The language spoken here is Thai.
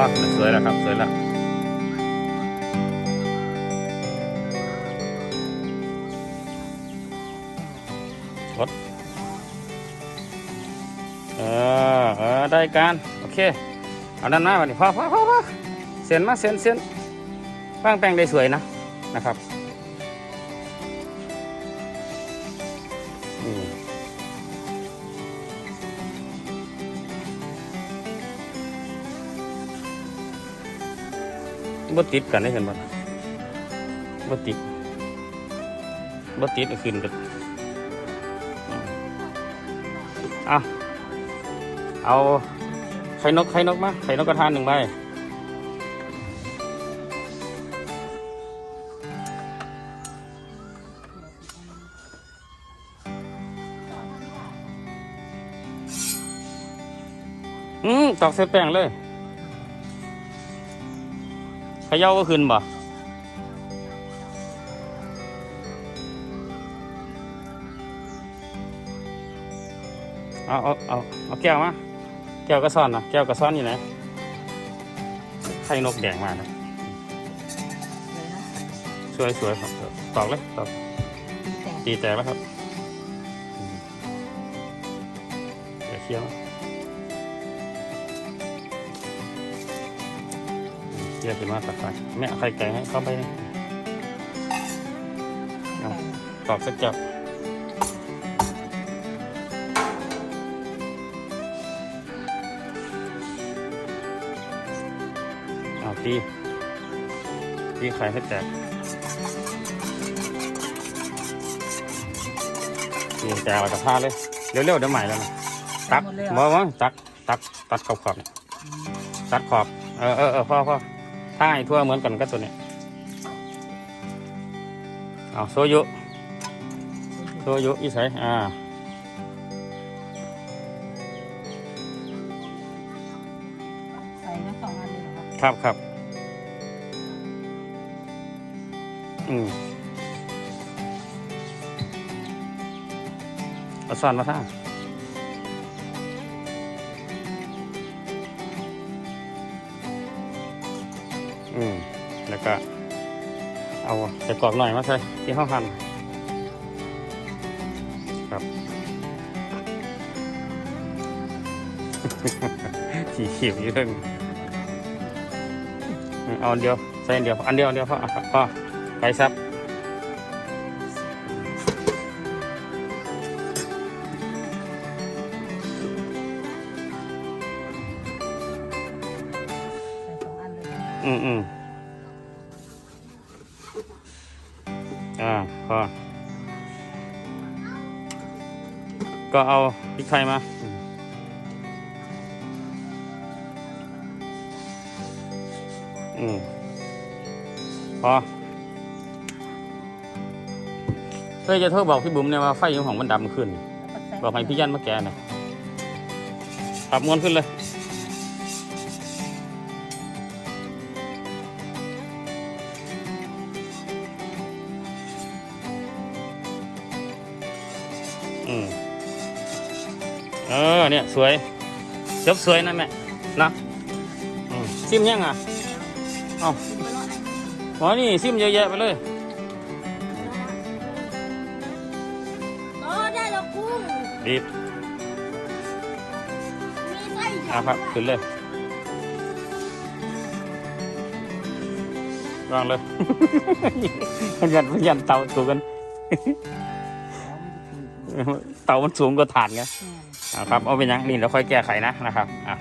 แล้วครับ สวยแล้วกดเออเออได้การ โอเค เอาด้านหน้ามาดิพอพอพอพอเส้นมาเส้นเส้นวางแป้งได้สวยนะ นะครับ นี่ บ่ติดกันได้เห็นบ่บ่ติดบ่ติดก็ขึ้นกันเอาเอาไข่นกไข่นกมาไข่นกกระทานหนึ่งใบอืมตอกใส่แป้งเลย ขย่าก็ขึ้นบ่เอาเอาเอาเอาแก้วมาแก้วกระซ่อนนะแก้วกระซ่อนอยู่ไหนไข่นกแดงมานะสวยสวยครับตอกเลยตอกแต่ตีแตกแล้วครับอืมเดี๋ยวเคี่ยว เคี่ยวขึ้นมาตัดไปแม่เอาไข่ไก่ให้เข้าไปเลยตอกสักจับเอาตีตีไข่ให้แตกตีแตกออกจากผ้าเลย เร็วๆเดี๋ยวใหม่แล้วนะตักหมดเลยเหรบ่อบ่ตัก ตัก ตัดขอบขอบเนี่ยตัดขอบ เออเออเออพ่อพ่อถ้า ให้ทั่วเหมือนกันก็ตัวเนี้ยเอาโซยุโซยุอีใส่อ่าใส่ทั้งสองอันเลยเหรอครับครับครับอืมเอาซ่อนมาท่า อืมแล้วก็ เอาใส่กรอบหน่อยมาใส่ที่ห้องหั่นครับขี่ขีบอยู่เรื่องอืมเอาอันเดียวใส่อันเดียวอันเดียวอันเดียวพออะครับพอไปซับ อืมอืมอ่าพอก็เอาพริกไทยมา อืมพอเฮ้ยจะโทรบอกพี่บุ๋มเนี่ยว่าไฟของมันดำขึ้น บอกให้พี่ยันมาแกะหน่อยปรับมวนขึ้นเลย อืมเออเนี่ยสวยจบสวยนะแม่นะอืมซิมยังอะเอ้าอ๋อนี่ซิมเยอะแยะไปเลยโอ้ได้แล้วกุ้งดีบมีไส้เยอะอะครับด้วยขึ้นเลยวางเลยมันยันมันยันเตาสูงกัน เตามันสูงกว่าฐานไงอืมอ่าครับเอาเป็นยังนี่เราค่อยแก้ไขนะนะครับอะ